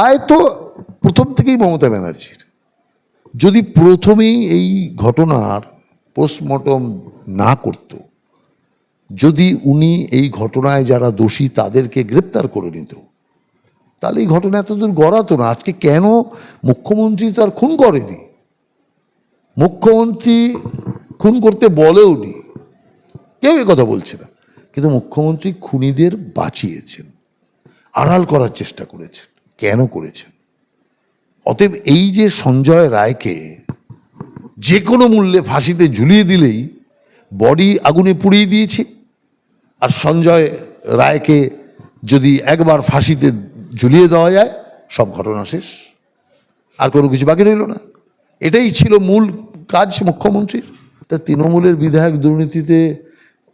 দায় তো প্রথম থেকেই মমতা ব্যানার্জির। যদি প্রথমেই এই ঘটনার পোস্টমর্টম না করত, যদি উনি এই ঘটনায় যারা দোষী তাদেরকে গ্রেপ্তার করে নিত, তাহলে এই ঘটনা এতদূর গড়াতো না। আজকে কেন মুখ্যমন্ত্রী তো আর খুন করেনি? মুখ্যমন্ত্রী খুন করতে বলেও নি কেউ কথা বলছে না। কিন্তু মুখ্যমন্ত্রী খুনিদের বাঁচিয়েছেন, আড়াল করার চেষ্টা করেছেন। কেন করেছেন? অতএব এই যে সঞ্জয় রায়কে যে কোনো মূল্যে ফাঁসিতে ঝুলিয়ে দিলেই বডি আগুনে পুড়িয়ে দিয়েছি, আর সঞ্জয় রায়কে যদি একবার ফাঁসিতে ঝুলিয়ে দেওয়া যায়, সব ঘটনা শেষ। আর কোনো কিছু বাকি রইল না। এটাই ছিল মূল কাজ মুখ্যমন্ত্রীর। তা তৃণমূলের বিধায়ক দুর্নীতিতে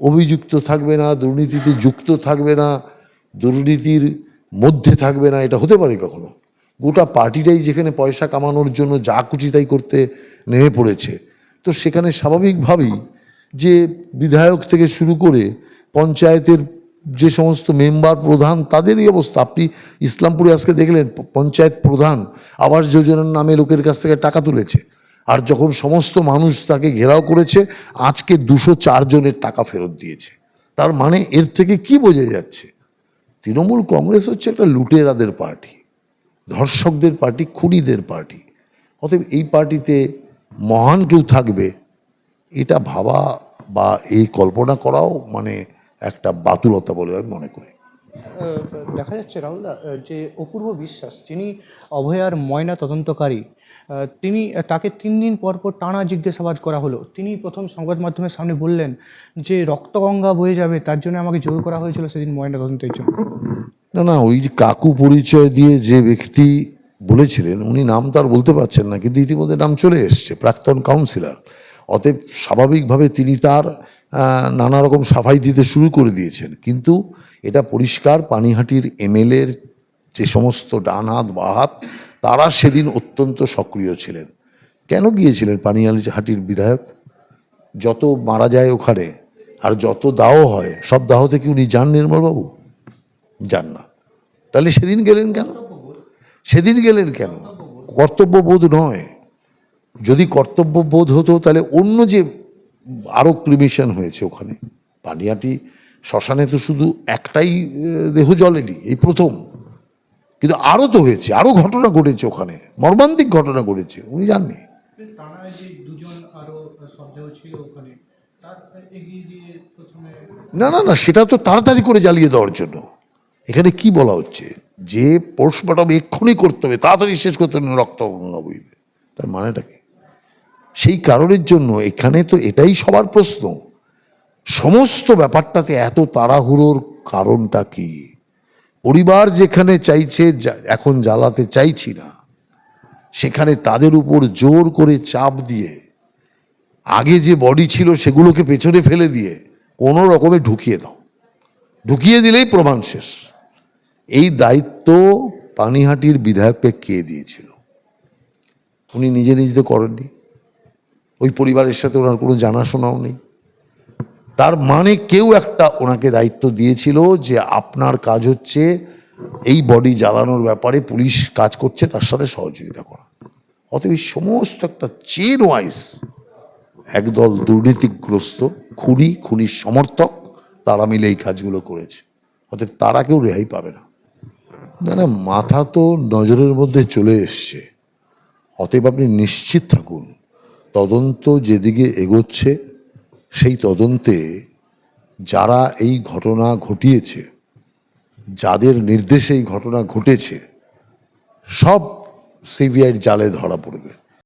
অভিযুক্ত থাকবে না, দুর্নীতিতে যুক্ত থাকবে না, দুর্নীতির মধ্যে থাকবে না, এটা হতে পারে কখনো। গোটা পার্টিটাই যেখানে পয়সা কামানোর জন্য যা খুশি তাই করতে নেমে পড়েছে। তো সেখানে স্বাভাবিকভাবেই যে বিধায়ক থেকে শুরু করে পঞ্চায়েতের যে সমস্ত মেম্বার প্রধান, তাদেরই অবস্থা। আপনি ইসলামপুরে আজকে দেখলেন, পঞ্চায়েত প্রধান আবাস যোজনার নামে লোকের কাছ থেকে টাকা তুলেছে। আর যখন সমস্ত মানুষ তাকে ঘেরাও করেছে, আজকে দুশো জনের টাকা ফেরত দিয়েছে। তার মানে এর থেকে কি বোঝা যাচ্ছে? তৃণমূল কংগ্রেস হচ্ছে একটা লুটেরাদের পার্টি, ধর্ষকদের পার্টি, খুনিদের পার্টি। অতএব এই পার্টিতে মহান কেউ থাকবে, এটা ভাবা বা এই কল্পনা করাও মানে একটা বাতুলতা বলে আমি মনে করি। দেখা যাচ্ছে রাহুলদা যে অপূর্ব বিশ্বাস, যিনি অভয়ার ময়না তদন্তকারী তিনি, তাকে তিন দিন পর পর টানা জিজ্ঞাসাবাদ করা হলো। তিনি প্রথম সংবাদ মাধ্যমের সামনে বললেন যে রক্তগঙ্গা বয়ে যাবে, তার জন্য আমাকে জোর করা হয়েছিল সেদিন ময়না তদন্তের জন্য। না না, ওই কাকু পরিচয় দিয়ে যে ব্যক্তি বলেছিলেন, উনি নাম তার বলতে পারছেন না, কিন্তু ইতিমধ্যে নাম চলে এসছে, প্রাক্তন কাউন্সিলর। অতএব স্বাভাবিকভাবে তিনি তার নানা রকম সাফাই দিতে শুরু করে দিয়েছেন। কিন্তু এটা পরিষ্কার, পানিহাটির এমএলএর যে সমস্ত ডান হাত বা হাত তারা সেদিন অত্যন্ত সক্রিয় ছিলেন। কেন গিয়েছিলেন পানিহাটির বিধায়ক? যত মারা যায় ওখানে, আর যত দাহ হয়, সব দাহ থেকে উনি যান নির্মলবাবু? যান না। তাহলে সেদিন গেলেন কেন? সেদিন গেলেন কেন? কর্তব্যবোধ নয়। যদি কর্তব্যবোধ হতো, তাহলে অন্য যে আরও ক্রিমিশন হয়েছে ওখানে পানিয়াটি শ্মশানে তো শুধু একটাই দেহ জ্বলেনি এই প্রথম। কিন্তু আরও তো হয়েছে আরও ঘটনা ঘটেছে ওখানে মর্মান্তিক ঘটনা ঘটেছে উনি জাননি। না না না সেটা তো তাড়াতাড়ি করে জ্বালিয়ে দেওয়ার জন্য। এখানে কি বলা হচ্ছে? যে পোস্টমর্টম এক্ষুনি করতে হবে তাড়াতাড়ি শেষ করতে হবে রক্ত গঙ্গা বইবে তার মানেটা কি? সেই কারণের জন্য এখানে তো এটাই সবার প্রশ্ন। সমস্ত ব্যাপারটাতে এত তাড়াহুড়োর কারণটা কি? পরিবার যেখানে চাইছে এখন জ্বালাতে চাইছি না। সেখানে তাদের উপর জোর করে চাপ দিয়ে, আগে যে বডি ছিল সেগুলোকে পেছনে ফেলে দিয়ে কোনো রকমে ঢুকিয়ে দাও। ঢুকিয়ে দিলেই প্রমাণ শেষ। এই দায়িত্ব পানিহাটির বিধায়ককে কে দিয়েছিল? উনি নিজে নিজে করেননি। ওই পরিবারের সাথে ওনার কোনো জানাশোনাও নেই। তার মানে কেউ একটা ওনাকে দায়িত্ব দিয়েছিল যে আপনার কাজ হচ্ছে এই বডি জ্বালানোর ব্যাপারে পুলিশ কাজ করছে, তার সাথে সহযোগিতা করা। অতএব সমস্ত একটা চেন ওয়াইজ একদল দুর্নীতিগ্রস্ত খুনি, খুনির সমর্থক, তারা মিলে এই কাজগুলো করেছে। অতএব তারা কেউ রেহাই পাবে না। না না, মাথা তো নজরের মধ্যে চলে এসছে। অতএব আপনি নিশ্চিত থাকুন, তদন্ত যেদিকে এগোচ্ছে সেই তদন্তে যারা এই ঘটনা ঘটিয়েছে, যাদের নির্দেশে এই ঘটনা ঘটেছে, সব সিবিআইয়ের জালে ধরা পড়বে।